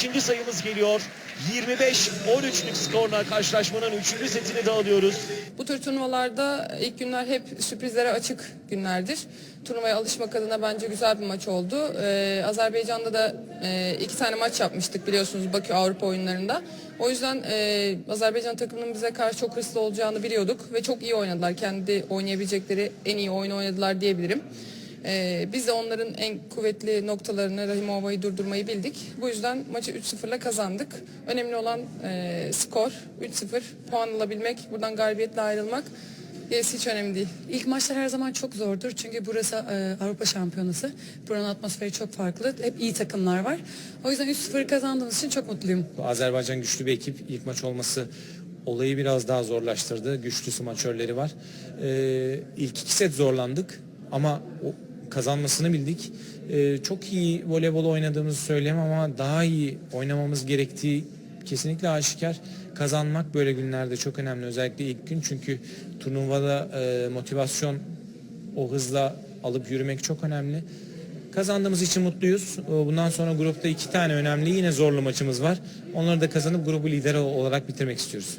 İkinci sayımız geliyor. 25-13'lük skorla karşılaşmanın 3. setini de alıyoruz. Bu tür turnuvalarda ilk günler hep sürprizlere açık günlerdir. Turnuvaya alışmak adına bence güzel bir maç oldu. Ee, Azerbaycan'da da e, iki tane maç yapmıştık biliyorsunuz Bakü Avrupa oyunlarında. O yüzden e, Azerbaycan takımının bize karşı çok hırslı olacağını biliyorduk ve çok iyi oynadılar. Kendi oynayabilecekleri en iyi oyunu oynadılar diyebilirim. Ee, biz de onların en kuvvetli noktalarını Rahimova'yı durdurmayı bildik. Bu yüzden maçı 3-0'la kazandık. Önemli olan e, skor 3-0 puan alabilmek, buradan galibiyetle ayrılmak. Gerisi hiç önemli değil. İlk maçlar her zaman çok zordur çünkü burası e, Avrupa Şampiyonası. Buranın atmosferi çok farklı. Hep iyi takımlar var. O yüzden 3-0 kazandığımız için çok mutluyum. Azerbaycan güçlü bir ekip. İlk maç olması olayı biraz daha zorlaştırdı. Güçlü smaçörleri var. Ee, ilk iki set zorlandık ama o kazanmasını bildik. Ee, çok iyi voleybol oynadığımızı söyleyemem ama daha iyi oynamamız gerektiği kesinlikle aşikar. Kazanmak böyle günlerde çok önemli. Özellikle ilk gün çünkü turnuvada e, motivasyon o hızla alıp yürümek çok önemli. Kazandığımız için mutluyuz. Bundan sonra grupta iki tane önemli yine zorlu maçımız var. Onları da kazanıp grubu lideri olarak bitirmek istiyoruz.